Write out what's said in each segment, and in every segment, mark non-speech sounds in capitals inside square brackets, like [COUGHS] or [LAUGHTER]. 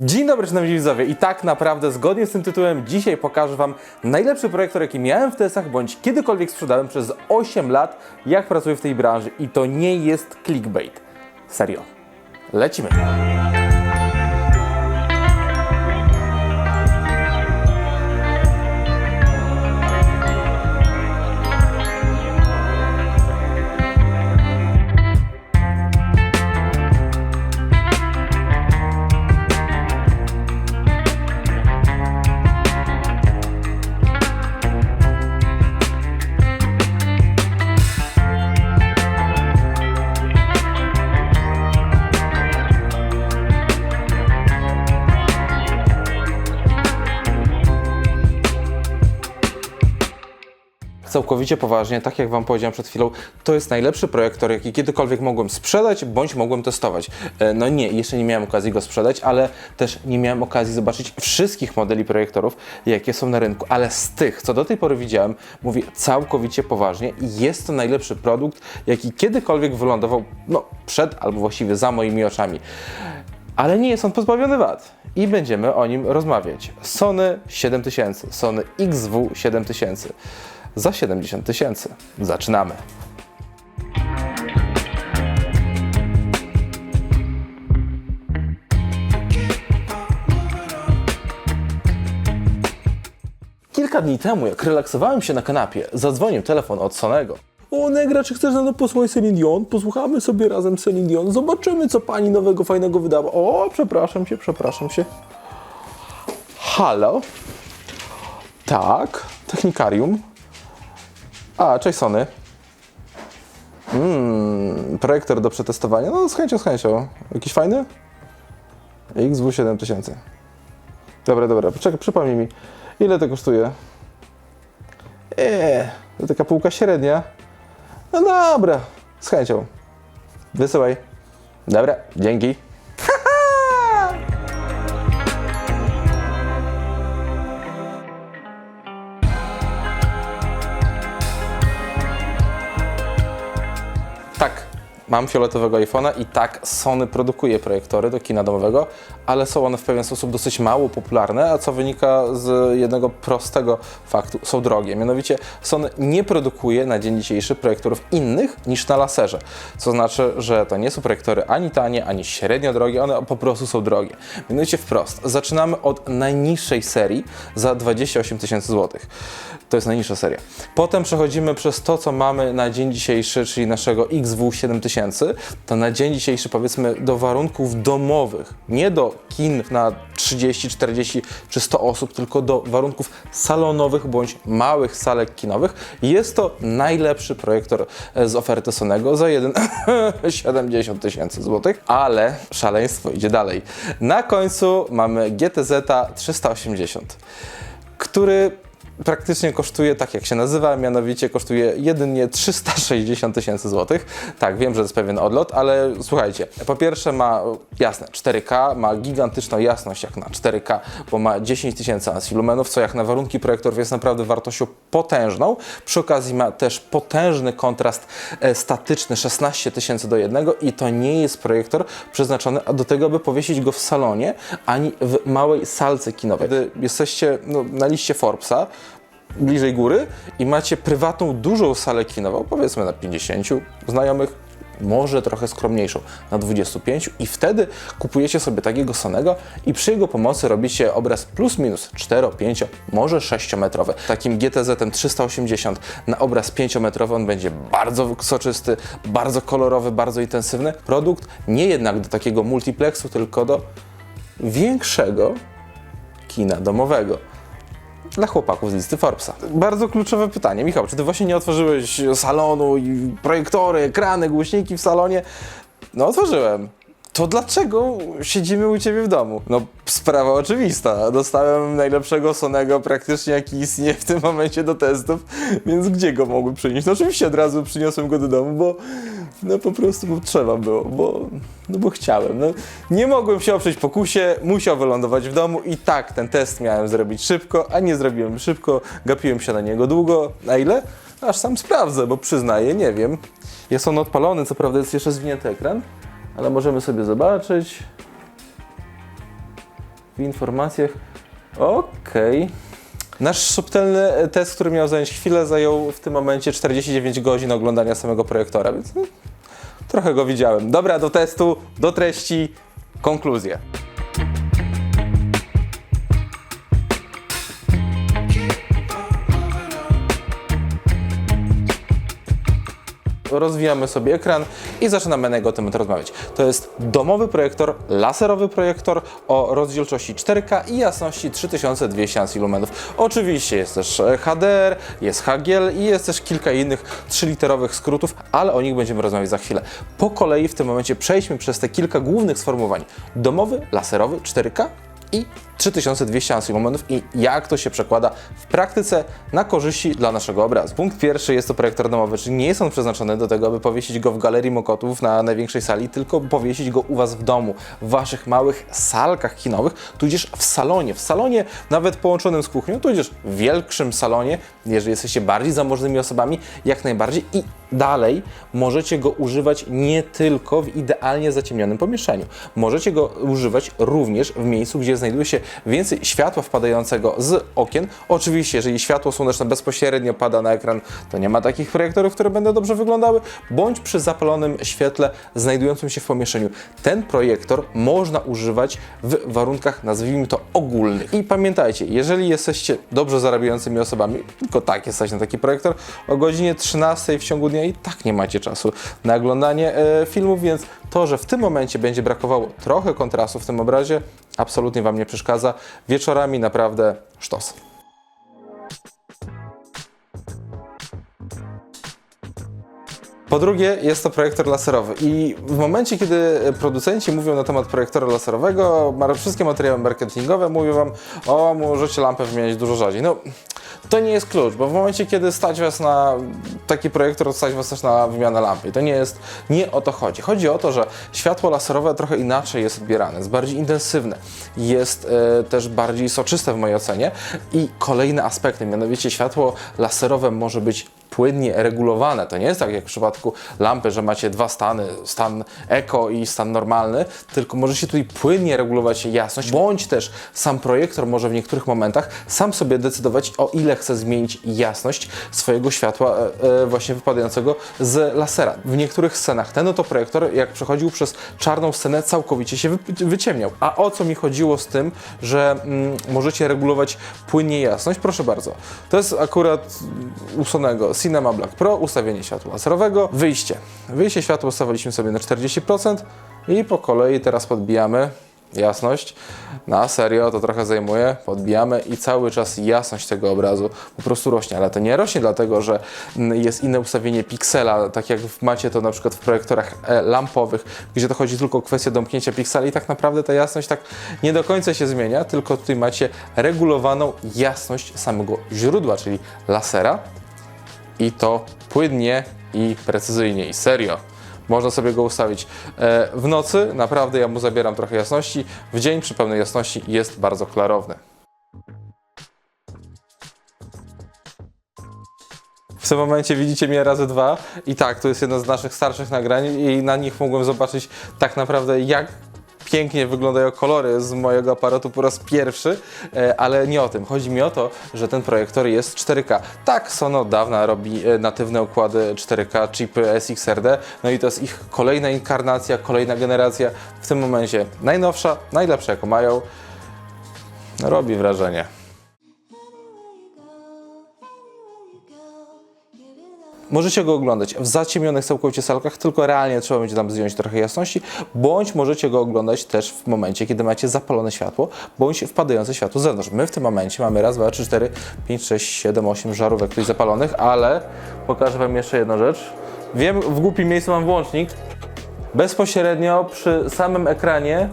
Dzień dobry, szanowni widzowie. I tak naprawdę, zgodnie z tym tytułem, dzisiaj pokażę Wam najlepszy projektor, jaki miałem w TS-ach, bądź kiedykolwiek sprzedałem przez 8 lat, jak pracuję w tej branży. I to nie jest clickbait. Serio. Lecimy. Całkowicie poważnie, tak jak Wam powiedziałem przed chwilą, to jest najlepszy projektor, jaki kiedykolwiek mogłem sprzedać, bądź mogłem testować. E, No nie, jeszcze nie miałem okazji go sprzedać, ale też nie miałem okazji zobaczyć wszystkich modeli projektorów, jakie są na rynku. Ale z tych, co do tej pory widziałem, mówię całkowicie poważnie jest to najlepszy produkt, jaki kiedykolwiek wylądował no, przed albo właściwie za moimi oczami. Ale nie jest on pozbawiony wad i będziemy o nim rozmawiać. Sony 7000, Sony XW 7000 za 70 tysięcy. Zaczynamy. Kilka dni temu, jak relaksowałem się na kanapie, zadzwonił telefon od Sonego. O, Negra, czy chcesz ze mną posłuchać Celine Dion? Posłuchamy sobie razem Celine Dion. Zobaczymy, co pani nowego, fajnego wydała. O, przepraszam cię, przepraszam cię. Halo? Tak, technikarium. A, cześć Sony. Mm, projektor do przetestowania. No, z chęcią, z chęcią. Jakiś fajny? XW7000. Dobra, dobra, poczekaj, przypomnij mi. Ile to kosztuje? Eee, to taka półka średnia. No dobra, z chęcią. Wysyłaj. Dobra, dzięki. Mam fioletowego iPhone'a i tak Sony produkuje projektory do kina domowego, ale są one w pewien sposób dosyć mało popularne, a co wynika z jednego prostego faktu, są drogie. Mianowicie Sony nie produkuje na dzień dzisiejszy projektorów innych niż na laserze, co znaczy, że to nie są projektory ani tanie, ani średnio drogie, one po prostu są drogie. Mianowicie wprost, zaczynamy od najniższej serii za 28 tysięcy złotych. To jest najniższa seria. Potem przechodzimy przez to, co mamy na dzień dzisiejszy, czyli naszego XW7000 to na dzień dzisiejszy powiedzmy do warunków domowych, nie do kin na 30, 40 czy 100 osób, tylko do warunków salonowych bądź małych salek kinowych, jest to najlepszy projektor e, z oferty Sonego za 1,70 [LAUGHS] tysięcy złotych, ale szaleństwo idzie dalej. Na końcu mamy GTZ 380, który praktycznie kosztuje tak jak się nazywa, mianowicie kosztuje jedynie 360 tysięcy złotych. Tak, wiem, że to jest pewien odlot, ale słuchajcie, po pierwsze ma jasne 4K, ma gigantyczną jasność jak na 4K, bo ma 10 tysięcy lumenów, co jak na warunki projektorów jest naprawdę wartością potężną. Przy okazji ma też potężny kontrast e, statyczny 16 tysięcy do jednego i to nie jest projektor przeznaczony do tego, aby powiesić go w salonie, ani w małej salce kinowej. Gdy jesteście no, na liście Forbesa, bliżej góry i macie prywatną, dużą salę kinową, powiedzmy na 50 znajomych, może trochę skromniejszą, na 25 i wtedy kupujecie sobie takiego Sonego i przy jego pomocy robicie obraz plus minus 4, 5, może 6 metrowy. Takim GTZ 380 na obraz 5 metrowy on będzie bardzo soczysty, bardzo kolorowy, bardzo intensywny. Produkt nie jednak do takiego multiplexu, tylko do większego kina domowego dla chłopaków z listy Forbesa. Bardzo kluczowe pytanie. Michał, czy ty właśnie nie otworzyłeś salonu i projektory, ekrany, głośniki w salonie? No otworzyłem. To dlaczego siedzimy u ciebie w domu? No, sprawa oczywista. Dostałem najlepszego Sonego praktycznie jaki istnieje w tym momencie do testów, więc gdzie go mogłem przynieść? No oczywiście od razu przyniosłem go do domu, bo no po prostu bo trzeba było, bo, no bo chciałem. No, nie mogłem się oprzeć pokusie, musiał wylądować w domu i tak ten test miałem zrobić szybko, a nie zrobiłem szybko, gapiłem się na niego długo. Na ile? Aż sam sprawdzę, bo przyznaję, nie wiem. Jest on odpalony, co prawda jest jeszcze zwinięty ekran, ale możemy sobie zobaczyć. w informacjach. Okej. Nasz subtelny test, który miał zająć chwilę, zajął w tym momencie 49 godzin oglądania samego projektora, więc no, trochę go widziałem. Dobra, do testu, do treści, konkluzje. Rozwijamy sobie ekran i zaczynamy na jego temat rozmawiać. To jest domowy projektor, laserowy projektor o rozdzielczości 4K i jasności 3200 lumenów. Oczywiście jest też e, HDR, jest HGL i jest też kilka innych trzyliterowych skrótów, ale o nich będziemy rozmawiać za chwilę. Po kolei w tym momencie przejdźmy przez te kilka głównych sformułowań. Domowy, laserowy, 4K i 3200 lumenów i jak to się przekłada w praktyce na korzyści dla naszego obrazu. Punkt pierwszy jest to projektor domowy, czyli nie jest on przeznaczony do tego, aby powiesić go w galerii mokotów na największej sali, tylko powiesić go u Was w domu, w Waszych małych salkach kinowych, tudzież w salonie. W salonie nawet połączonym z kuchnią, tudzież w większym salonie, jeżeli jesteście bardziej zamożnymi osobami, jak najbardziej i dalej możecie go używać nie tylko w idealnie zaciemnionym pomieszczeniu. Możecie go używać również w miejscu, gdzie znajduje się więcej światła wpadającego z okien. Oczywiście, jeżeli światło słoneczne bezpośrednio pada na ekran, to nie ma takich projektorów, które będą dobrze wyglądały, bądź przy zapalonym świetle znajdującym się w pomieszczeniu. Ten projektor można używać w warunkach, nazwijmy to, ogólnych. I pamiętajcie, jeżeli jesteście dobrze zarabiającymi osobami, tylko tak jesteś na taki projektor, o godzinie 13 w ciągu dnia i tak nie macie czasu na oglądanie e, filmów, więc to, że w tym momencie będzie brakowało trochę kontrastu w tym obrazie, absolutnie Wam nie przeszkadza. Wieczorami naprawdę sztos. Po drugie, jest to projektor laserowy i w momencie, kiedy producenci mówią na temat projektora laserowego, wszystkie materiały marketingowe mówią Wam, o, możecie lampę wymieniać dużo rzadziej. No, to nie jest klucz, bo w momencie, kiedy stać Was na taki projektor, to stać Was też na wymianę lampy. To nie jest, nie o to chodzi. Chodzi o to, że światło laserowe trochę inaczej jest odbierane, jest bardziej intensywne, jest e, też bardziej soczyste w mojej ocenie i kolejne aspekty, mianowicie światło laserowe może być płynnie regulowane. To nie jest tak jak w przypadku lampy, że macie dwa stany, stan eko i stan normalny, tylko możecie tutaj płynnie regulować jasność, bądź też sam projektor może w niektórych momentach sam sobie decydować, o ile chce zmienić jasność swojego światła e, e, właśnie wypadającego z lasera. W niektórych scenach ten oto projektor, jak przechodził przez czarną scenę, całkowicie się wy- wyciemniał. A o co mi chodziło z tym, że mm, możecie regulować płynnie jasność? Proszę bardzo. To jest akurat u Sonego Cinema Black Pro, ustawienie światła laserowego, wyjście. Wyjście światła ustawiliśmy sobie na 40% i po kolei teraz podbijamy jasność. Na serio, to trochę zajmuje. Podbijamy i cały czas jasność tego obrazu po prostu rośnie, ale to nie rośnie dlatego, że jest inne ustawienie piksela, tak jak macie to na przykład w projektorach e, lampowych, gdzie to chodzi tylko o kwestię domknięcia pikseli i tak naprawdę ta jasność tak nie do końca się zmienia, tylko tutaj macie regulowaną jasność samego źródła, czyli lasera i to płynnie i precyzyjnie i serio. Można sobie go ustawić e, w nocy, naprawdę ja mu zabieram trochę jasności, w dzień przy pełnej jasności jest bardzo klarowny. W tym momencie widzicie mnie razy dwa i tak, to jest jedno z naszych starszych nagrań i na nich mogłem zobaczyć tak naprawdę jak pięknie wyglądają kolory z mojego aparatu po raz pierwszy, e, ale nie o tym. Chodzi mi o to, że ten projektor jest 4K. Tak, Sony od dawna robi e, natywne układy 4K, chipy SXRD, no i to jest ich kolejna inkarnacja, kolejna generacja. W tym momencie najnowsza, najlepsza jaką mają. Robi wrażenie. Możecie go oglądać w zaciemnionych całkowicie salkach, tylko realnie trzeba będzie tam zdjąć trochę jasności, bądź możecie go oglądać też w momencie, kiedy macie zapalone światło, bądź wpadające światło z zewnątrz. My w tym momencie mamy raz, dwa, trzy, cztery, pięć, sześć, siedem, osiem żarówek tutaj zapalonych, ale pokażę Wam jeszcze jedną rzecz. Wiem, w głupim miejscu mam włącznik. Bezpośrednio przy samym ekranie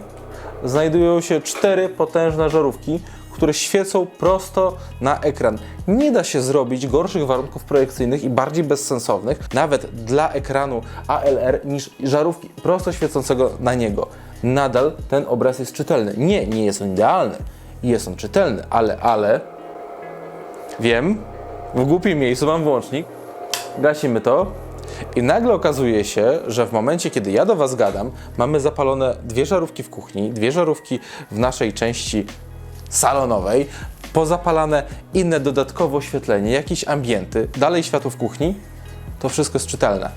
znajdują się cztery potężne żarówki, które świecą prosto na ekran. Nie da się zrobić gorszych warunków projekcyjnych i bardziej bezsensownych, nawet dla ekranu ALR, niż żarówki prosto świecącego na niego. Nadal ten obraz jest czytelny. Nie, nie jest on idealny. Jest on czytelny, ale, ale wiem, w głupim miejscu mam włącznik. Gasimy to. I nagle okazuje się, że w momencie, kiedy ja do Was gadam, mamy zapalone dwie żarówki w kuchni, dwie żarówki w naszej części salonowej, pozapalane inne dodatkowe oświetlenie, jakieś ambienty, dalej światło w kuchni, to wszystko jest czytelne.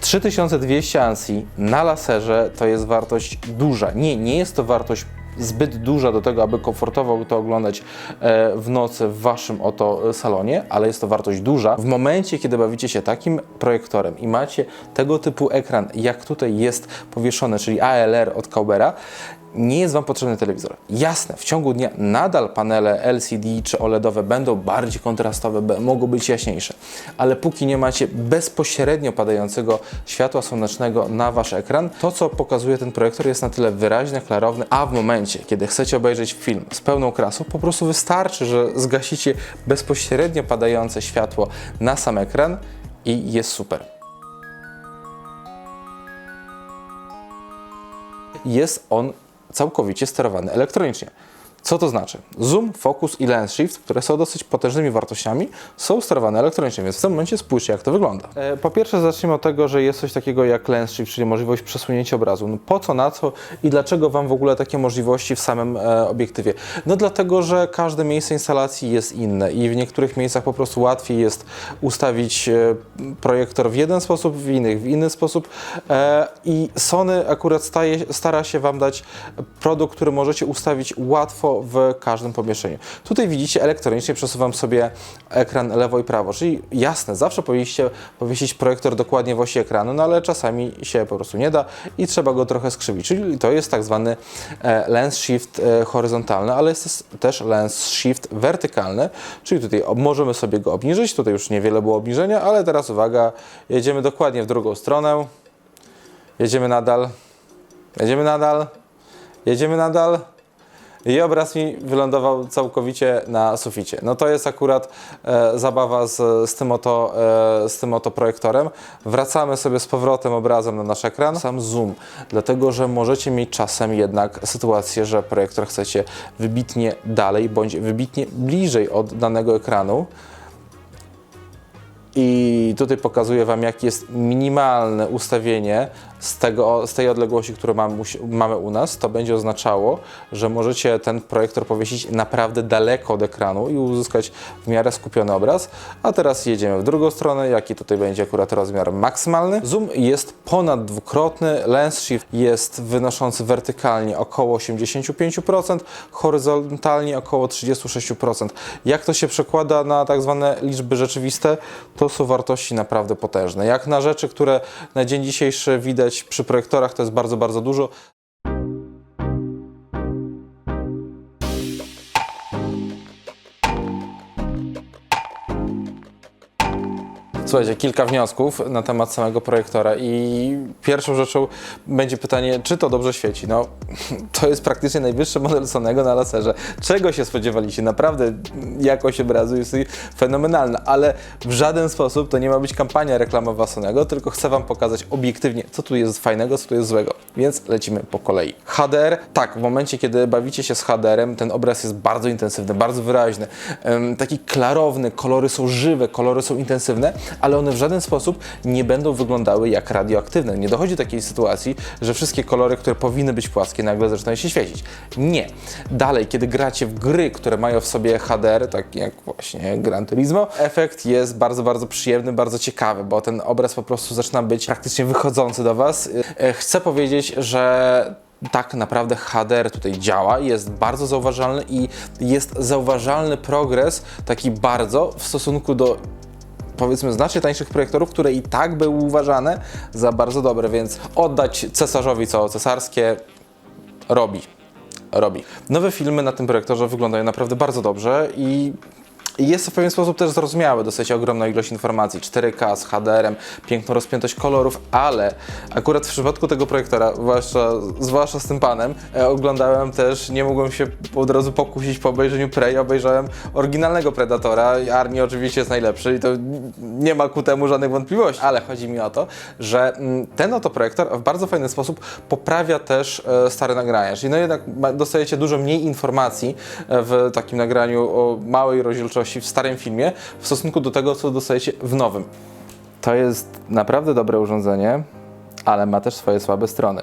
3200 ANSI na laserze to jest wartość duża. Nie, nie jest to wartość zbyt duża do tego, aby komfortowo to oglądać e, w nocy w waszym oto e, salonie, ale jest to wartość duża. W momencie, kiedy bawicie się takim projektorem i macie tego typu ekran, jak tutaj jest powieszony, czyli ALR od Kaubera, nie jest Wam potrzebny telewizor. Jasne, w ciągu dnia nadal panele LCD czy OLEDowe będą bardziej kontrastowe, mogą być jaśniejsze, ale póki nie macie bezpośrednio padającego światła słonecznego na Wasz ekran, to co pokazuje ten projektor jest na tyle wyraźne, klarowne, a w momencie, kiedy chcecie obejrzeć film z pełną krasą, po prostu wystarczy, że zgasicie bezpośrednio padające światło na sam ekran i jest super. jest on całkowicie sterowany elektronicznie. Co to znaczy? Zoom, focus i lens shift, które są dosyć potężnymi wartościami, są sterowane elektronicznie, więc w tym momencie spójrzcie, jak to wygląda. E, po pierwsze, zacznijmy od tego, że jest coś takiego jak lens shift, czyli możliwość przesunięcia obrazu. No po co, na co i dlaczego Wam w ogóle takie możliwości w samym e, obiektywie? No dlatego, że każde miejsce instalacji jest inne i w niektórych miejscach po prostu łatwiej jest ustawić e, projektor w jeden sposób, w innych w inny sposób e, i Sony akurat staje, stara się Wam dać produkt, który możecie ustawić łatwo w każdym pomieszczeniu. Tutaj widzicie, elektronicznie przesuwam sobie ekran lewo i prawo, czyli jasne, zawsze powinniście powiesić projektor dokładnie w osi ekranu, no ale czasami się po prostu nie da i trzeba go trochę skrzywić, czyli to jest tak zwany e, lens shift e, horyzontalny, ale jest też lens shift wertykalny, czyli tutaj możemy sobie go obniżyć, tutaj już niewiele było obniżenia, ale teraz uwaga, jedziemy dokładnie w drugą stronę, jedziemy nadal, jedziemy nadal, jedziemy nadal, i obraz mi wylądował całkowicie na suficie. No to jest akurat e, zabawa z, z, tym oto, e, z tym oto projektorem. Wracamy sobie z powrotem obrazem na nasz ekran. Sam zoom, dlatego że możecie mieć czasem jednak sytuację, że projektor chcecie wybitnie dalej bądź wybitnie bliżej od danego ekranu. I tutaj pokazuję Wam, jakie jest minimalne ustawienie z, tego, z tej odległości, którą mamy, u- mamy u nas. To będzie oznaczało, że możecie ten projektor powiesić naprawdę daleko od ekranu i uzyskać w miarę skupiony obraz. A teraz jedziemy w drugą stronę, jaki tutaj będzie akurat rozmiar maksymalny. Zoom jest ponad dwukrotny, lens shift jest wynoszący wertykalnie około 85%, horyzontalnie około 36%. Jak to się przekłada na tak zwane liczby rzeczywiste, to są wartości naprawdę potężne. Jak na rzeczy, które na dzień dzisiejszy widać przy projektorach, to jest bardzo, bardzo dużo. Słuchajcie, kilka wniosków na temat samego projektora i pierwszą rzeczą będzie pytanie, czy to dobrze świeci. No, to jest praktycznie najwyższy model Sonego na laserze. Czego się spodziewaliście? Naprawdę jakość obrazu jest fenomenalna, ale w żaden sposób to nie ma być kampania reklamowa Sonego, tylko chcę Wam pokazać obiektywnie, co tu jest fajnego, co tu jest złego. Więc lecimy po kolei. HDR, tak, w momencie, kiedy bawicie się z HDR-em, ten obraz jest bardzo intensywny, bardzo wyraźny, taki klarowny, kolory są żywe, kolory są intensywne, ale one w żaden sposób nie będą wyglądały jak radioaktywne. Nie dochodzi do takiej sytuacji, że wszystkie kolory, które powinny być płaskie, nagle zaczynają się świecić. Nie. Dalej, kiedy gracie w gry, które mają w sobie HDR, tak jak właśnie Gran Turismo, efekt jest bardzo, bardzo przyjemny, bardzo ciekawy, bo ten obraz po prostu zaczyna być praktycznie wychodzący do Was. E, Chcę powiedzieć, że tak naprawdę HDR tutaj działa, jest bardzo zauważalny i jest zauważalny progres, taki bardzo w stosunku do powiedzmy znacznie tańszych projektorów, które i tak były uważane za bardzo dobre, więc oddać cesarzowi co cesarskie robi. Robi. Nowe filmy na tym projektorze wyglądają naprawdę bardzo dobrze i jest to w pewien sposób też zrozumiałe, dosyć ogromna ilość informacji, 4K z HDR-em, piękna rozpiętość kolorów, ale akurat w przypadku tego projektora, zwłaszcza, zwłaszcza z tym panem, e, oglądałem też, nie mogłem się od razu pokusić po obejrzeniu Prey, obejrzałem oryginalnego Predatora, Arni oczywiście jest najlepszy i to nie ma ku temu żadnych wątpliwości, ale chodzi mi o to, że mm, ten oto projektor w bardzo fajny sposób poprawia też e, stare nagrania, czyli no jednak dostajecie dużo mniej informacji e, w takim nagraniu o małej rozdzielczości w starym filmie w stosunku do tego, co dostajecie w nowym. To jest naprawdę dobre urządzenie, ale ma też swoje słabe strony.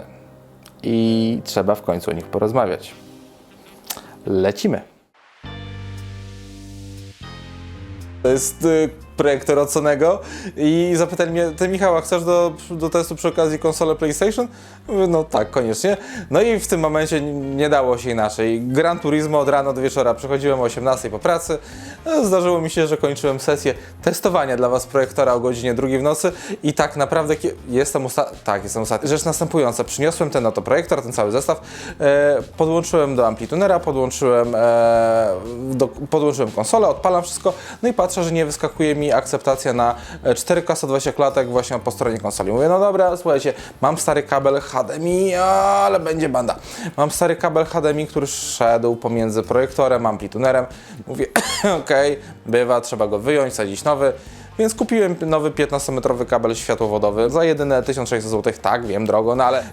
I trzeba w końcu o nich porozmawiać. Lecimy. To jest y, projektor od Sonego i zapytali mnie, ty Michała, chcesz do, do testu przy okazji konsolę PlayStation? No tak, koniecznie. No i w tym momencie nie dało się inaczej. Gran Turismo od rana do wieczora. Przychodziłem o 18 po pracy. No, Zdarzyło mi się, że kończyłem sesję testowania dla Was projektora o godzinie drugiej w nocy i tak naprawdę jestem ostatni. Tak, jestem ostatni. Rzecz następująca. Przyniosłem ten oto projektor, ten cały zestaw, e, podłączyłem do amplitunera, podłączyłem, e, do, podłączyłem konsolę, odpalam wszystko, no i patrzę, że nie wyskakuje mi akceptacja na e, 4K 120 klatek właśnie po stronie konsoli. Mówię, no dobra, słuchajcie, mam stary kabel HDMI, ale będzie banda. Mam stary kabel HDMI, który szedł pomiędzy projektorem, amplitunerem. Mówię, [COUGHS] okej, bywa, trzeba go wyjąć, sadzić nowy. Więc kupiłem nowy 15-metrowy kabel światłowodowy za jedyne 1600 zł. Tak, wiem, drogo, no ale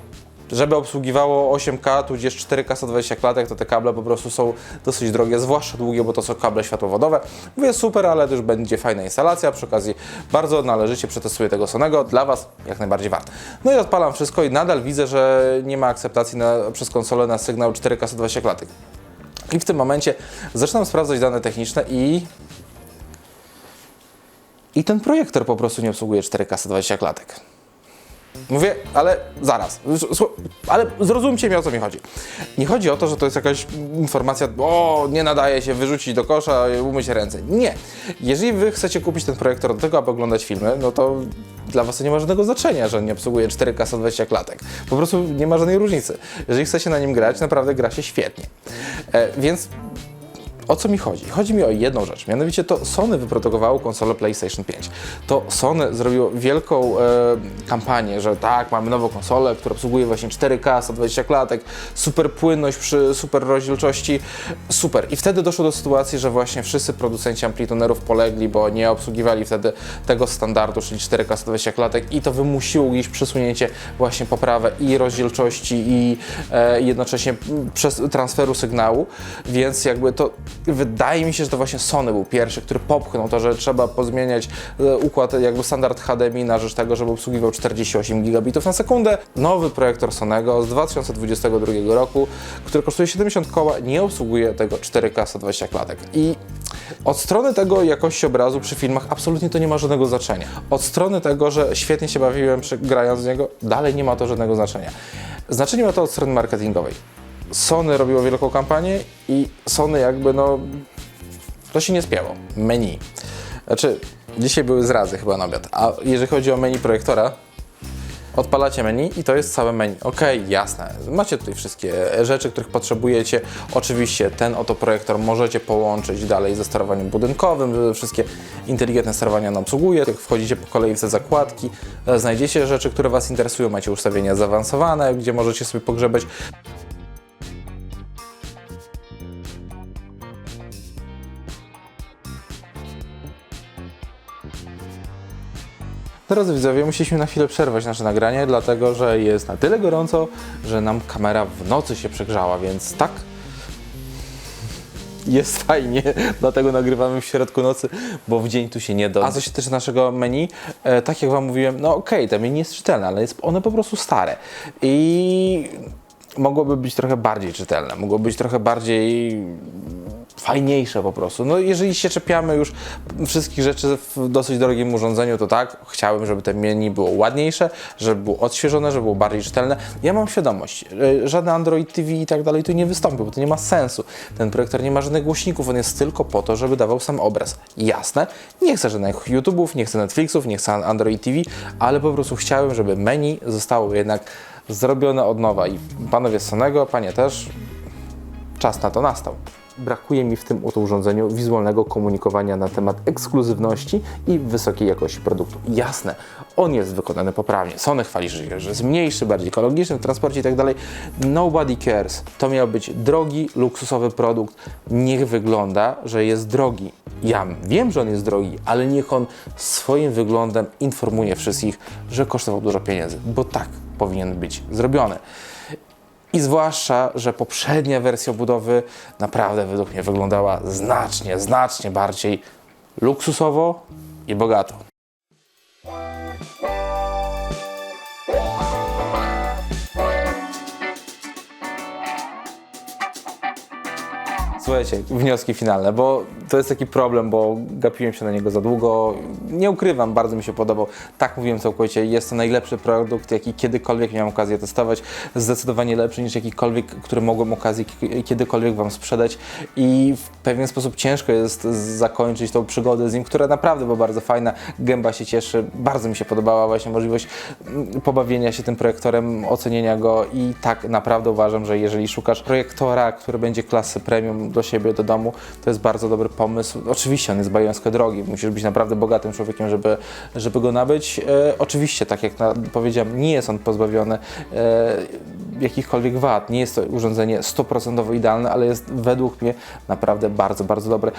żeby obsługiwało 8K, tudzież 4K 120 klatek, to te kable po prostu są dosyć drogie, zwłaszcza długie, bo to są kable światłowodowe. Mówię super, ale też będzie fajna instalacja. Przy okazji bardzo należycie przetestuję tego Sonego. Dla Was jak najbardziej wart. No i odpalam wszystko i nadal widzę, że nie ma akceptacji na, przez konsolę na sygnał 4K 120 klatek. I w tym momencie zaczynam sprawdzać dane techniczne i i ten projektor po prostu nie obsługuje 4K 120 klatek. Mówię, ale zaraz, ale zrozumcie mi o co mi chodzi. Nie chodzi o to, że to jest jakaś informacja, o, nie nadaje się wyrzucić do kosza, umyć ręce. Nie. Jeżeli wy chcecie kupić ten projektor do tego, aby oglądać filmy, no to dla was to nie ma żadnego znaczenia, że nie obsługuje 4K 120 klatek. Po prostu nie ma żadnej różnicy. Jeżeli chcecie na nim grać, naprawdę gra się świetnie. E, więc o co mi chodzi? Chodzi mi o jedną rzecz, mianowicie to Sony wyprodukowało konsolę PlayStation 5. To Sony zrobiło wielką e, kampanię, że tak, mamy nową konsolę, która obsługuje właśnie 4K, 120 klatek, super płynność przy super rozdzielczości, super. I wtedy doszło do sytuacji, że właśnie wszyscy producenci amplitunerów polegli, bo nie obsługiwali wtedy tego standardu, czyli 4K 120 klatek i to wymusiło gdzieś przesunięcie właśnie poprawę i rozdzielczości i e, jednocześnie przez transferu sygnału, więc jakby to wydaje mi się, że to właśnie Sony był pierwszy, który popchnął to, że trzeba pozmieniać e, układ, jakby standard HDMI na rzecz tego, żeby obsługiwał 48 gigabitów na sekundę. Nowy projektor Sonego z 2022 roku, który kosztuje 70 koła, nie obsługuje tego 4K 120 klatek. I od strony tego jakości obrazu przy filmach absolutnie to nie ma żadnego znaczenia. Od strony tego, że świetnie się bawiłem grając z niego, dalej nie ma to żadnego znaczenia. Znaczenie ma to od strony marketingowej. Sony robiło wielką kampanię i Sony jakby no to się nie spięło. Menu. Znaczy, dzisiaj były zrazy chyba na obiad. A jeżeli chodzi o menu projektora, odpalacie menu i to jest całe menu. Ok, jasne. Macie tutaj wszystkie rzeczy, których potrzebujecie. Oczywiście ten oto projektor możecie połączyć dalej ze sterowaniem budynkowym. Wszystkie inteligentne sterowania on obsługuje. Jak wchodzicie po kolei w te zakładki, e, znajdziecie rzeczy, które Was interesują. Macie ustawienia zaawansowane, gdzie możecie sobie pogrzebać. Drodzy widzowie, musieliśmy na chwilę przerwać nasze nagranie, dlatego że jest na tyle gorąco, że nam kamera w nocy się przegrzała, więc tak. Jest [LAUGHS] fajnie, dlatego nagrywamy w środku nocy, bo w dzień tu się nie da. A co się tyczy naszego menu, e, tak jak Wam mówiłem, no okej, to menu jest czytelne, ale jest one po prostu stare. I mogłoby być trochę bardziej czytelne, mogło być trochę bardziej fajniejsze po prostu. No jeżeli się czepiamy już wszystkich rzeczy w dosyć drogim urządzeniu, to tak, chciałbym, żeby te menu było ładniejsze, żeby było odświeżone, żeby było bardziej czytelne. Ja mam świadomość, e, żaden Android TV i tak dalej tu nie wystąpi, bo to nie ma sensu. Ten projektor nie ma żadnych głośników, on jest tylko po to, żeby dawał sam obraz. Jasne, nie chcę żadnych YouTube'ów, nie chcę Netflixów, nie chcę Android TV, ale po prostu chciałem, żeby menu zostało jednak zrobione od nowa i panowie z Sonego, panie też, czas na to nastał. Brakuje mi w tym oto urządzeniu wizualnego komunikowania na temat ekskluzywności i wysokiej jakości produktu. Jasne, on jest wykonany poprawnie. Sony chwali, że jest mniejszy, bardziej ekologiczny w transporcie tak dalej. Nobody cares. To miał być drogi, luksusowy produkt. Niech wygląda, że jest drogi. Ja wiem, że on jest drogi, ale niech on swoim wyglądem informuje wszystkich, że kosztował dużo pieniędzy, bo tak powinien być zrobiony. I zwłaszcza, że poprzednia wersja budowy naprawdę według mnie wyglądała znacznie, znacznie bardziej luksusowo i bogato. Słuchajcie, wnioski finalne, bo to jest taki problem, bo gapiłem się na niego za długo. Nie ukrywam, bardzo mi się podobał. Tak mówiłem całkowicie, jest to najlepszy produkt, jaki kiedykolwiek miałem okazję testować. Zdecydowanie lepszy niż jakikolwiek, który mogłem okazję kiedykolwiek Wam sprzedać. I w pewien sposób ciężko jest zakończyć tą przygodę z nim, która naprawdę była bardzo fajna. Gęba się cieszy, bardzo mi się podobała właśnie możliwość mm, pobawienia się tym projektorem, ocenienia go i tak naprawdę uważam, że jeżeli szukasz projektora, który będzie klasy premium do siebie, do domu, to jest bardzo dobry pomysł. Oczywiście on jest bajońsko drogi, musisz być naprawdę bogatym człowiekiem, żeby, żeby go nabyć. E, oczywiście, tak jak na, powiedziałem, nie jest on pozbawiony e, jakichkolwiek wad. Nie jest to urządzenie 100% idealne, ale jest według mnie naprawdę bardzo, bardzo dobre.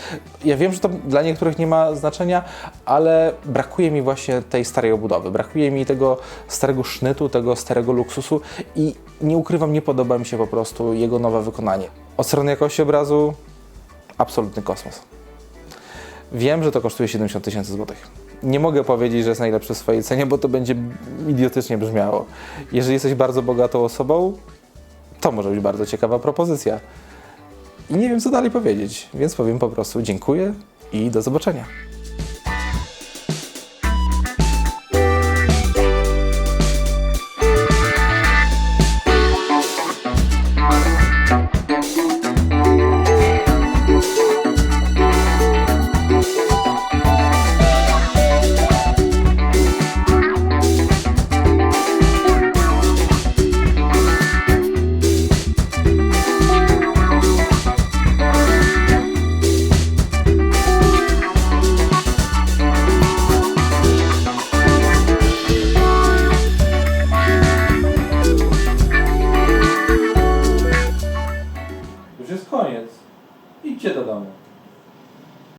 Ja wiem, że to dla niektórych nie ma znaczenia, ale brakuje mi właśnie tej starej obudowy. Brakuje mi tego starego sznytu, tego starego luksusu i nie ukrywam, nie podoba mi się po prostu jego nowe wykonanie. Od strony jakości obrazu absolutny kosmos. Wiem, że to kosztuje 70 tysięcy złotych. Nie mogę powiedzieć, że jest najlepszy w swojej cenie, bo to będzie idiotycznie brzmiało. Jeżeli jesteś bardzo bogatą osobą, to może być bardzo ciekawa propozycja. I nie wiem, co dalej powiedzieć, więc powiem po prostu dziękuję i do zobaczenia.